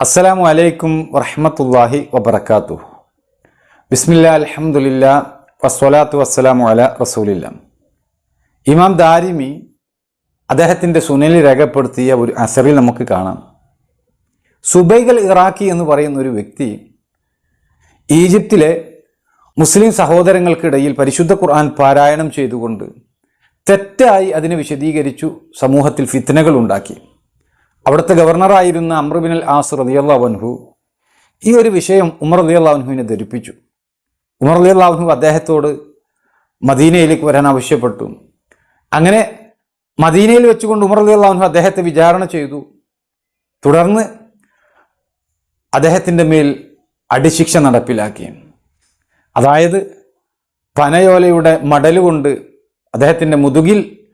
അസ്സലാമു അലൈക്കും വറഹമത്തല്ലാഹി വബർക്കാത്തു ബിസ്മില്ല അലഹമുല്ല വസ്വലാത്തു വസ്സലാമു അല റസൂലില്ല. ഇമാം ദാരിമി അദ്ദേഹത്തിന്റെ സുനലിൽ രേഖപ്പെടുത്തിയ ഒരു അസറിൽ നമുക്ക് കാണാം. സുബൈഗൽ ഇറാഖി എന്ന് പറയുന്ന ഒരു വ്യക്തി ഈജിപ്തിലെ മുസ്ലിം സഹോദരങ്ങൾക്കിടയിൽ പരിശുദ്ധ ഖുർആൻ പാരായണം ചെയ്തുകൊണ്ട് തെറ്റായി അതിനെ വിശദീകരിച്ചു സമൂഹത്തിൽ ഫിത്തനകൾ ഉണ്ടാക്കി. അവിടുത്തെ ഗവർണറായിരുന്ന അമ്രുബിൻ ആസ് റലിയല്ലാവൻഹു ഈ ഒരു വിഷയം ഉമർ റലിയല്ലാവൻഹുവിനെ ധരിപ്പിച്ചു. ഉമർ റലിയല്ലാവൻഹു അദ്ദേഹത്തോട് മദീനയിലേക്ക് വരാൻ ആവശ്യപ്പെട്ടു. അങ്ങനെ മദീനയിൽ വെച്ചുകൊണ്ട് ഉമർ റലിയല്ലാവൻഹു അദ്ദേഹത്തെ വിചാരണ ചെയ്തു. തുടർന്ന് അദ്ദേഹത്തിന്റെ മേൽ അടിശിക്ഷ നടപ്പിലാക്കി. അതായത് പനയോലയുടെ മടലുകൊണ്ട് അദ്ദേഹത്തിന്റെ മുതുകിൽ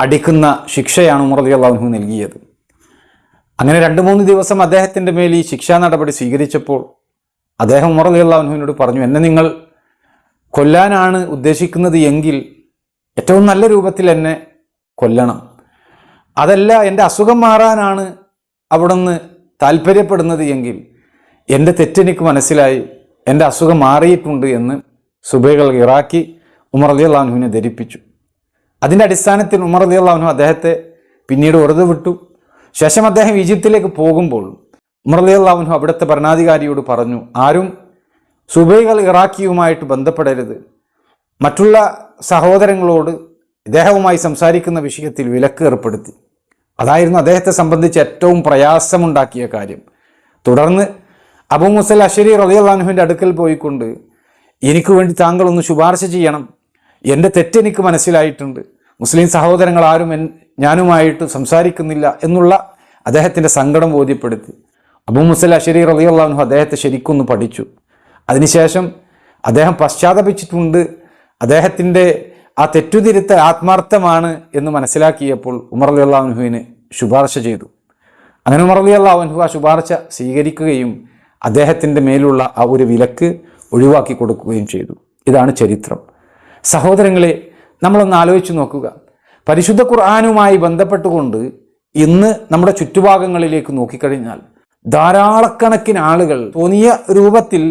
അടിക്കുന്ന ശിക്ഷയാണ് ഉമർ റലിയല്ലാവൻഹു നൽകിയത്. അങ്ങനെ രണ്ട് മൂന്ന് ദിവസം അദ്ദേഹത്തിന്റെ മേൽ ഈ ശിക്ഷാ നടപടി സ്വീകരിച്ചപ്പോൾ അദ്ദേഹം ഉമർ അള്ളാഹുവിനോട് പറഞ്ഞു എന്നെ നിങ്ങൾ കൊല്ലാനാണ് ഉദ്ദേശിക്കുന്നത് എങ്കിൽ ഏറ്റവും നല്ല രൂപത്തിൽ എന്നെ കൊല്ലണം. അതല്ല എന്റെ അസുഖം മാറാനാണ് അവിടുന്ന് താല്പര്യപ്പെടുന്നത് എങ്കിൽ എന്റെ തെറ്റെനിക്ക് മനസ്സിലായി എന്റെ അസുഖം മാറിയിട്ടുണ്ട് എന്ന് സുബൈകൾ ഇറാക്കി ഉമർ അലി അള്ളാഹുവിനെ ധരിപ്പിച്ചു. അതിന്റെ അടിസ്ഥാനത്തിൽ ഉമർ അലി അള്ളാഹുനു അദ്ദേഹത്തെ പിന്നീട് വെറുതെ വിട്ടു. ശേഷം അദ്ദേഹം ഈജിപ്തിലേക്ക് പോകുമ്പോൾ ഉമർലിയല്ലാവുനു അവിടുത്തെ ഭരണാധികാരിയോട് പറഞ്ഞു ആരും സുബൈകൾ ഇറാഖിയുമായിട്ട് ബന്ധപ്പെടരുത്. മറ്റുള്ള സഹോദരങ്ങളോട് ഇദ്ദേഹവുമായി സംസാരിക്കുന്ന വിഷയത്തിൽ വിലക്ക് ഏർപ്പെടുത്തി. അതായിരുന്നു അദ്ദേഹത്തെ സംബന്ധിച്ച് ഏറ്റവും പ്രയാസമുണ്ടാക്കിയ കാര്യം. തുടർന്ന് അബു മുസൽ അഷരി റലിയല്ലാഹുവിന്റെ അടുക്കൽ പോയിക്കൊണ്ട് എനിക്ക് വേണ്ടി താങ്കളൊന്ന് ശുപാർശ ചെയ്യണം. എന്റെ തെറ്റെനിക്ക് മനസ്സിലായിട്ടുണ്ട്. മുസ്ലിം സഹോദരങ്ങൾ ആരും ഞാനുമായിട്ട് സംസാരിക്കുന്നില്ല എന്നുള്ള അദ്ദേഹത്തിന്റെ സങ്കടം ബോധ്യപ്പെടുത്തി. അബു മുസൽ അഷരി അള്ളാഹു അദ്ദേഹത്തെ ശരിക്കൊന്ന് പഠിച്ചു. അതിനുശേഷം അദ്ദേഹം പശ്ചാത്തപിച്ചിട്ടുണ്ട് അദ്ദേഹത്തിന്റെ ആ തെറ്റുതിരുത്തൽ ആത്മാർത്ഥമാണ് എന്ന് മനസ്സിലാക്കിയപ്പോൾ ഉമർ അലി അള്ളാഹുനുവിന് ശുപാർശ ചെയ്തു. അങ്ങനെ ഉമർ അലി അള്ളാഹുനു ആ ശുപാർശ സ്വീകരിക്കുകയും അദ്ദേഹത്തിന്റെ മേലുള്ള ആ ഒരു വിലക്ക് ഒഴിവാക്കി കൊടുക്കുകയും ചെയ്തു. ഇതാണ് ചരിത്രം. സഹോദരങ്ങളെ നമ്മളൊന്ന് ആലോചിച്ച് നോക്കുക. പരിശുദ്ധ ഖുർആാനുമായി ബന്ധപ്പെട്ടുകൊണ്ട് ഇന്ന് നമ്മുടെ ചുറ്റുഭാഗങ്ങളിലേക്ക് നോക്കിക്കഴിഞ്ഞാൽ ധാരാളക്കണക്കിന് ആളുകൾ തോന്നിയ രൂപത്തിൽ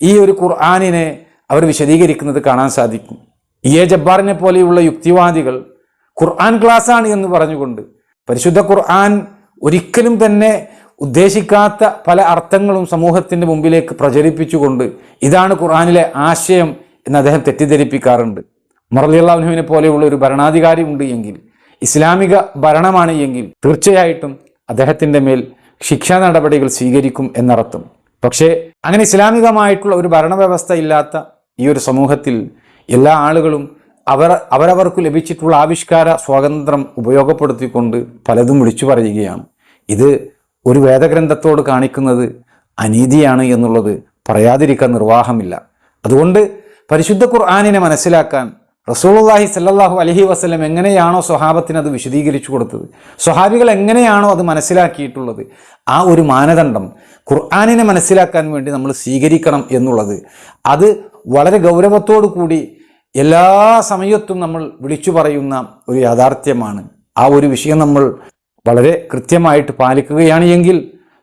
ഈ ഒരു ഖുർആാനിനെ അവർ വിശദീകരിക്കുന്നത് കാണാൻ സാധിക്കും. എ ജബ്ബാറിനെ പോലെയുള്ള യുക്തിവാദികൾ ഖുർആൻ ക്ലാസ്സാണ് എന്ന് പറഞ്ഞുകൊണ്ട് പരിശുദ്ധ ഖുർആൻ ഒരിക്കലും തന്നെ ഉദ്ദേശിക്കാത്ത പല അർത്ഥങ്ങളും സമൂഹത്തിന്റെ മുമ്പിലേക്ക് പ്രചരിപ്പിച്ചുകൊണ്ട് ഇതാണ് ഖുർആാനിലെ ആശയം എന്ന് അദ്ദേഹം തെറ്റിദ്ധരിപ്പിക്കാറുണ്ട്. മറലിയുള്ളാഹുവിനെ പോലെയുള്ള ഒരു ഭരണാധികാരി ഉണ്ട് എങ്കിൽ ഇസ്ലാമിക ഭരണമാണ് എങ്കിൽ തീർച്ചയായിട്ടും അദ്ദേഹത്തിന്റെ മേൽ ശിക്ഷാ നടപടികൾ സ്വീകരിക്കും എന്നർത്ഥം. പക്ഷേ അങ്ങനെ ഇസ്ലാമികമായിട്ടുള്ള ഒരു ഭരണവ്യവസ്ഥ ഇല്ലാത്ത ഈ ഒരു സമൂഹത്തിൽ എല്ലാ ആളുകളും അവർ അവരവർക്ക് ലഭിച്ചിട്ടുള്ള ആവിഷ്കാര സ്വാതന്ത്ര്യം ഉപയോഗപ്പെടുത്തിക്കൊണ്ട് പലതും വിളിച്ചു പറയുകയാണ്. ഇത് ഒരു വേദഗ്രന്ഥത്തോട് കാണിക്കുന്നത് അനീതിയാണ് എന്നുള്ളത് പറയാതിരിക്കാൻ നിർവാഹമില്ല. അതുകൊണ്ട് പരിശുദ്ധ ഖുർആാനിനെ മനസ്സിലാക്കാൻ റസൂലുള്ളാഹി സല്ലാഹു അലഹി വസ്ലം എങ്ങനെയാണോ സ്വഹാബത്തിന് അത് വിശദീകരിച്ചു കൊടുത്തത്? സ്വഹാബികൾ എങ്ങനെയാണോ അത് മനസ്സിലാക്കിയിട്ടുള്ളത്? ആ ഒരു മാനദണ്ഡം ഖുർആാനിനെ മനസ്സിലാക്കാൻ വേണ്ടി നമ്മൾ സ്വീകരിക്കണം എന്നുള്ളത്. അത് വളരെ ഗൗരവത്തോടു കൂടി എല്ലാ സമയത്തും നമ്മൾ വിളിച്ചു പറയുന്ന ഒരു യാഥാർത്ഥ്യമാണ്. ആ ഒരു വിഷയം നമ്മൾ വളരെ കൃത്യമായിട്ട് പാലിക്കുകയാണ് എങ്കിൽ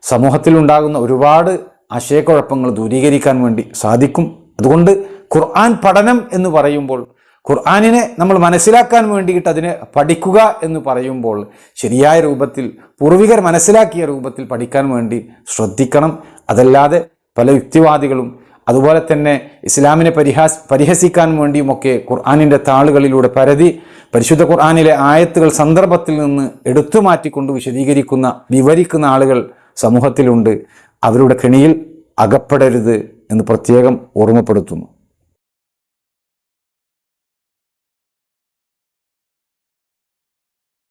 സമൂഹത്തിലുണ്ടാകുന്ന ഒരുപാട് ആശയക്കുഴപ്പങ്ങൾ ദൂരീകരിക്കാൻ വേണ്ടി സാധിക്കും. അതുകൊണ്ട് ഖുർആൻ പഠനം എന്ന് പറയുമ്പോൾ ഖുർആാനിനെ നമ്മൾ മനസ്സിലാക്കാൻ വേണ്ടിയിട്ട് അതിനെ പഠിക്കുക എന്ന് പറയുമ്പോൾ ശരിയായ രൂപത്തിൽ പൂർവികർ മനസ്സിലാക്കിയ രൂപത്തിൽ പഠിക്കാൻ വേണ്ടി ശ്രദ്ധിക്കണം. അതല്ലാതെ പല യുക്തിവാദികളും അതുപോലെ തന്നെ ഇസ്ലാമിനെ പരിഹാസ് പരിഹസിക്കാൻ വേണ്ടിയുമൊക്കെ ഖുർആാനിന്റെ താളുകളിലൂടെ പരതി പരിശുദ്ധ ഖുർആാനിലെ ആയത്തുകൾ സന്ദർഭത്തിൽ നിന്ന് എടുത്തു മാറ്റിക്കൊണ്ട് വിശദീകരിക്കുന്ന വിവരിക്കുന്ന ആളുകൾ സമൂഹത്തിലുണ്ട്. അവരുടെ കെണിയിൽ അകപ്പെടരുത് എന്ന് പ്രത്യേകം ഓർമ്മപ്പെടുത്തുന്നു.